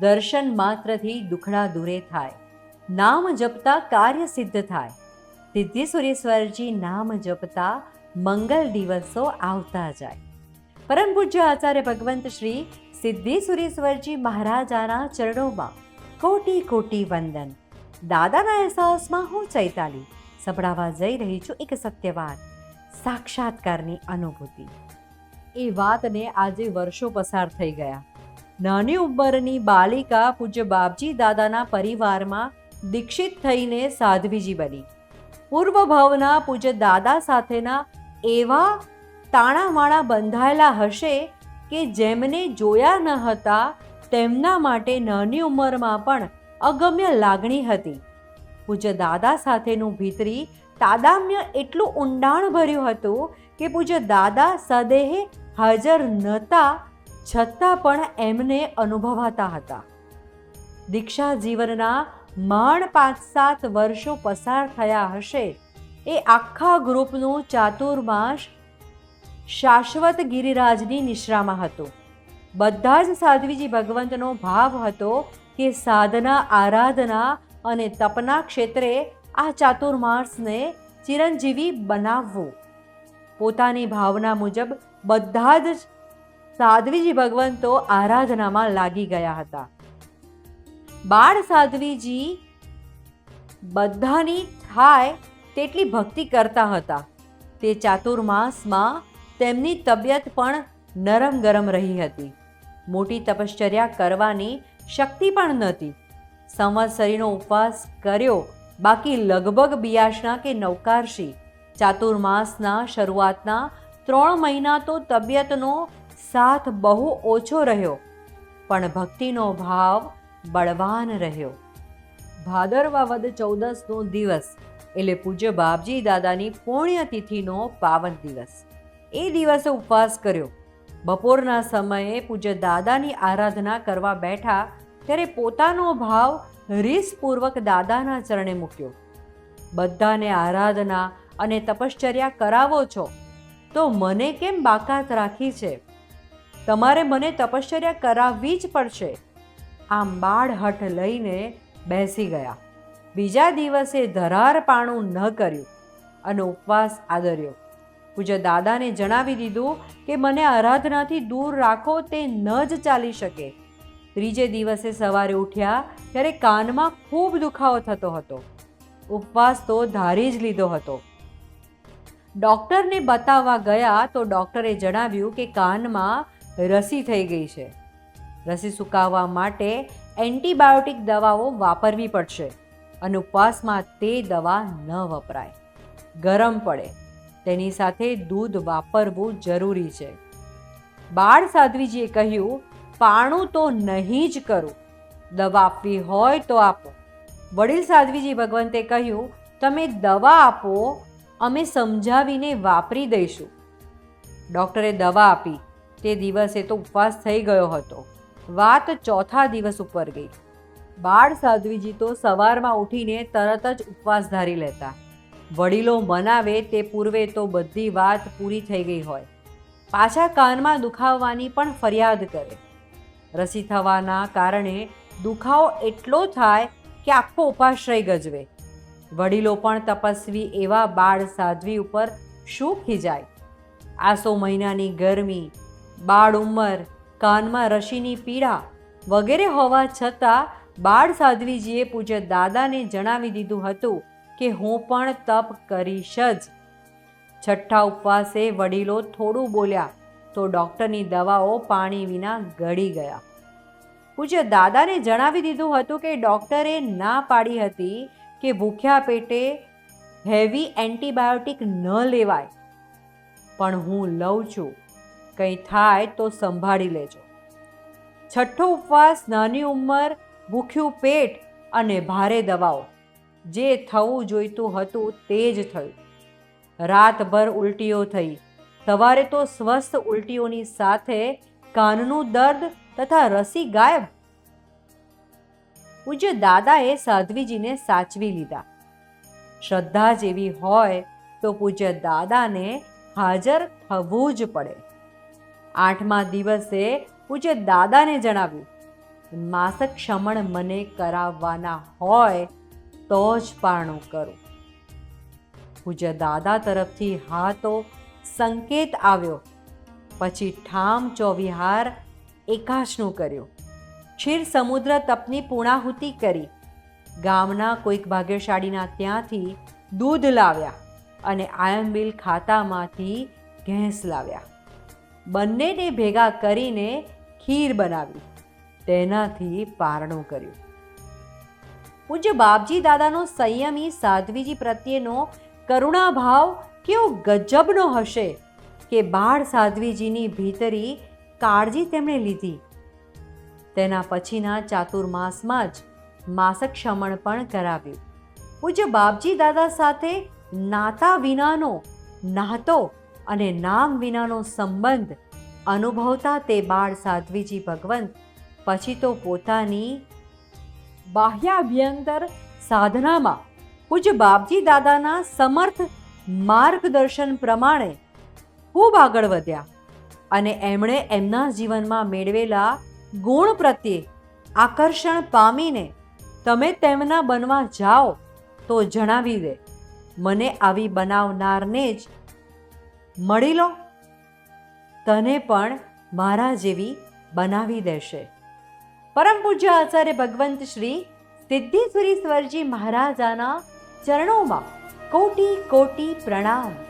દર્શન માત્રથી દુખડા દૂરે થાય. નામ જપતા કાર્ય સિદ્ધ થાય. સિદ્ધિ સુરેશ્વરજી નામ જપતા મંગલ દિવસો આવતા જાય. પરમ પૂજ્ય આચાર્ય ભગવંત શ્રી સિદ્ધિ સુરેશ્વરજી મહારાજાના ચરણોમાં કોટી કોટી વંદન. દાદાના અહેસાસમાં હું ચૈતાલી. સંભળાવા જઈ રહી છું એક સત્યવાન, સાક્ષાત્કારની અનુભૂતિ. એ વાતને આજે વર્ષો પસાર થઈ ગયા. નાની ઉંમરની બાલિકા પૂજ્ય બાપજી દાદાના પરિવારમાં દીક્ષિત થઈને સાધ્વીજી બની. પૂર્વ ભાવના પૂજ્ય દાદા સાથેના એવા તાણાવાણા બંધાયેલા હશે કે જેમને જોયા ન હતા તેમના માટે નાની ઉંમરમાં પણ અગમ્ય લાગણી હતી. પૂજ્ય દાદા સાથેનું ભીતરી તાદામ્ય એટલું ઊંડાણ ભર્યું હતું કે પૂજ્ય દાદા સદેહે હાજર નહોતા છતાં પણ એમને અનુભવાતા હતા. દીક્ષા જીવનના માંડ પાંચ સાત વર્ષો પસાર થયા હશે એ આખા ગ્રુપનું ચાતુર્માસ શાશ્વત ગિરિરાજની નિશ્રામાં હતું. બધા જ સાધ્વીજી ભગવંતનો ભાવ હતો કે સાધના, આરાધના અને તપના ક્ષેત્રે આ ચાતુર્માસને ચિરંજીવી બનાવવું. પોતાની ભાવના મુજબ બધા જ સાધ્વીજી ભગવંતો આરાધનામાં લાગી ગયા હતા. બાળ સાધ્વીજી બધાની થાય તેટલી ભક્તિ કરતા હતા. તે ચાતુર્માસમાં તેમની તબિયત પણ નરમ ગરમ રહી હતી. મોટી તપશ્ચર્યા કરવાની શક્તિ પણ નહોતી. સંવત્સરીનો ઉપવાસ કર્યો, બાકી લગભગ બિયાસના કે નૌકારશી ચાતુર્માસના શરૂઆતના ત્રણ મહિના તો તબિયતનો સાથ બહુ ઓછો રહ્યો, પણ ભક્તિનો ભાવ બળવાન રહ્યો. ભાદરવા વદ ચૌદસનો દિવસ, એટલે પૂજ્ય બાપજી દાદાની પુણ્યતિથિનો પાવન દિવસ. એ દિવસે ઉપવાસ કર્યો. બપોરના સમયે પૂજ્ય દાદાની આરાધના કરવા બેઠા, ત્યારે પોતાનો ભાવ રીસપૂર્વક દાદાના ચરણે મૂક્યો. બધાને આરાધના અને તપશ્ચર્યા કરાવો છો, તો મને કેમ બાકાત રાખી છે? તમારે મને તપશ્ચર્યા કરાવવી જ પડશે. આમ બાળહઠ લઈને બેસી ગયા. બીજા દિવસે ધરારપાણું ન કર્યું. અને ઉપવાસ આદર્યો. પૂજ્ય દાદાને જણાવી દીધું કે મને આરાધનાથી દૂર રાખો તે ન જ ચાલી શકે. ત્રીજે દિવસે સવારે ઉઠ્યા ત્યારે કાનમાં ખૂબ દુખાવો થતો હતો. ઉપવાસ તો ધારી જ લીધો હતો. ડૉક્ટરને બતાવવા ગયા તો ડૉક્ટરે જણાવ્યું કે કાનમાં રસી થઈ ગઈ છે. રસી સુકાવવા માટે એન્ટીબાયોટિક દવાઓ વાપરવી પડશે અને ઉપવાસમાં તે દવા ન વપરાય. ગરમ પડે. તેની સાથે દૂધ વાપરવું જરૂરી છે. બાળ સાધ્વીજીએ કહ્યું, પાણું તો નહીં જ કરું. દવા આપવી હોય તો આપો. વડીલ સાધ્વીજી ભગવંતે કહ્યું, તમે દવા આપો, અમે સમજાવીને વાપરી દઈશું. ડૉક્ટરે દવા આપી. તે દિવસે તો ઉપવાસ થઈ ગયો હતો. વાત ચોથા દિવસ ઉપર ગઈ. બાળ સાધ્વીજી તો સવારમાં ઉઠીને તરત જ ઉપવાસ ધારી લેતા. વડીલો મનાવે તે પૂર્વે તો બધી વાત પૂરી થઈ ગઈ હોય. પાછા કાનમાં દુખાવવાની પણ ફરિયાદ કરે. રસી થવાના કારણે દુખાવો એટલો થાય કે આખો ઉપાશ્રય ગજવે. વડીલો પણ તપસ્વી એવા બાળ સાધ્વી ઉપર શું ખીજાય? આસો મહિનાની ગરમી બાળ ઉંમર, કાનમાં રસીની પીડા વગેરે હોવા છતાં બાળ સાધ્વીજીએ પૂજ્ય દાદાને જણાવી દીધું હતું કે હું પણ તપ કરીશ જ. છઠ્ઠા ઉપવાસે વડીલો થોડું બોલ્યા તો ડૉક્ટરની દવાઓ પાણી વિના ગળી ગયા. પૂજ્ય દાદાને જણાવી દીધું હતું કે ડૉક્ટરે ના પાડી હતી કે ભૂખ્યા પેટે હેવી એન્ટીબાયોટિક ન લેવાય. પણ હું લઉં છું. કંઈ થાય તો સંભાળી લેજો. છઠ્ઠો ઉપવાસ, નાની ઉંમર, ભૂખ્યું પેટ અને ભારે દવાઓ. જે થવું જોઈતું હતું તે જ થયું. રાતભર ઉલટીઓ થઈ. સવારે તો સ્વસ્થ ઉલટીઓની સાથે કાનનું દર્દ તથા રસી ગાયબ. પૂજ્ય દાદાએ સાધ્વીજીને સાચવી લીધા. શ્રદ્ધા જેવી હોય તો પૂજ્ય દાદાને હાજર થવું જ પડે. આઠમા દિવસે પૂજ્ય દાદાને જણાવ્યું, માસક ક્ષમણ મને કરાવવાના હોય તો જ પારણું કરું. પૂજ્ય દાદા તરફથી હા તો સંકેત આવ્યો, પછી ઠામ ચોવિહાર એકાશનું કર્યું. ક્ષીર સમુદ્ર તપની પૂર્ણાહુતિ કરી. ગામના કોઈક ભાગ્યશાળીના ત્યાંથી દૂધ લાવ્યા અને આયંબિલ ખાતામાંથી ઘેંસ લાવ્યા. બંનેને ભેગા કરીને ખીર બનાવી, તેનાથી પારણું કર્યું. પૂજ્ય બાપજી દાદાનો સંયમી સાધ્વીજી પ્રત્યેનો કરુણાભાવ કેવો ગજબનો હશે કે બાળ સાધ્વીજીની ભીતરી કાળજી તેમણે લીધી. તેના પછીના ચાતુર્માસમાં જ માસક શમણ પણ કરાવ્યું. પૂજ્ય બાપજી દાદા સાથે નાતા વિનાનો નાતો અને નામ વિનાનો સંબંધ અનુભવતા તે બાળ સાધ્વીજી ભગવંત પછી તો પોતાની બાહ્યાભ્યંતર સાધનામાં પૂજ્ય બાપજી દાદાના સમર્થ માર્ગદર્શન પ્રમાણે ખૂબ આગળ વધ્યા અને એમણે એમના જીવનમાં મેળવેલા ગુણ પ્રત્યે આકર્ષણ પામીને તમે તેમના બનવા જાઓ તો જણાવી દે. મને આવી બનાવનારને જ મળી લો. તને પણ મારા જેવી બનાવી દેશે. પરમ પૂજ્ય આચાર્ય ભગવંત શ્રી સિદ્ધેશ્વરી સ્વરજી મહારાજાના ચરણોમાં કોટી કોટી પ્રણામ.